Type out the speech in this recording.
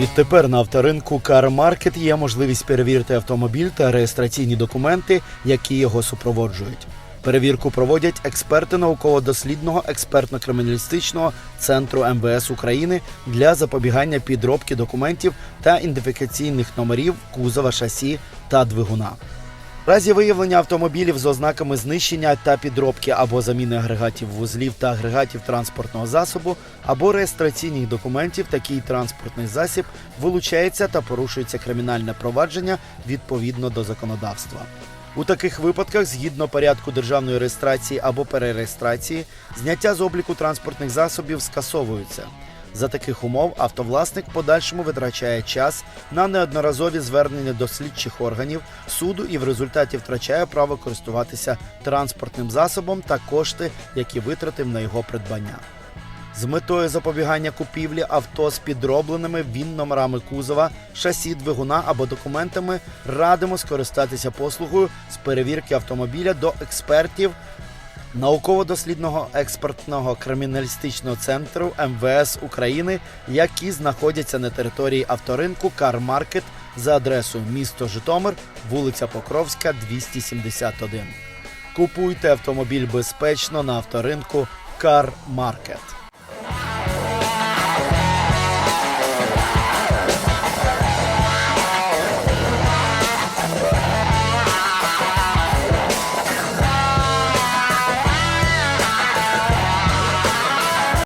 Відтепер на авторинку Car Market є можливість перевірити автомобіль та реєстраційні документи, які його супроводжують. Перевірку проводять експерти науково-дослідного експертно-криміналістичного центру МВС України для запобігання підробки документів та ідентифікаційних номерів кузова шасі та двигуна. В разі виявлення автомобілів з ознаками знищення та підробки або заміни агрегатів вузлів та агрегатів транспортного засобу або реєстраційних документів, такий транспортний засіб вилучається та порушується кримінальне провадження відповідно до законодавства. У таких випадках, згідно порядку державної реєстрації або перереєстрації, зняття з обліку транспортних засобів скасовуються. За таких умов автовласник подальшому витрачає час на неодноразові звернення до слідчих органів суду і в результаті втрачає право користуватися транспортним засобом та кошти, які витратив на його придбання. З метою запобігання купівлі авто з підробленими він-номерами кузова, шасі двигуна або документами радимо скористатися послугою з перевірки автомобіля до експертів науково-дослідного експертного криміналістичного центру МВС України, які знаходяться на території авторинку Market за адресою місто Житомир, вулиця Покровська, 271. Купуйте автомобіль безпечно на авторинку Market.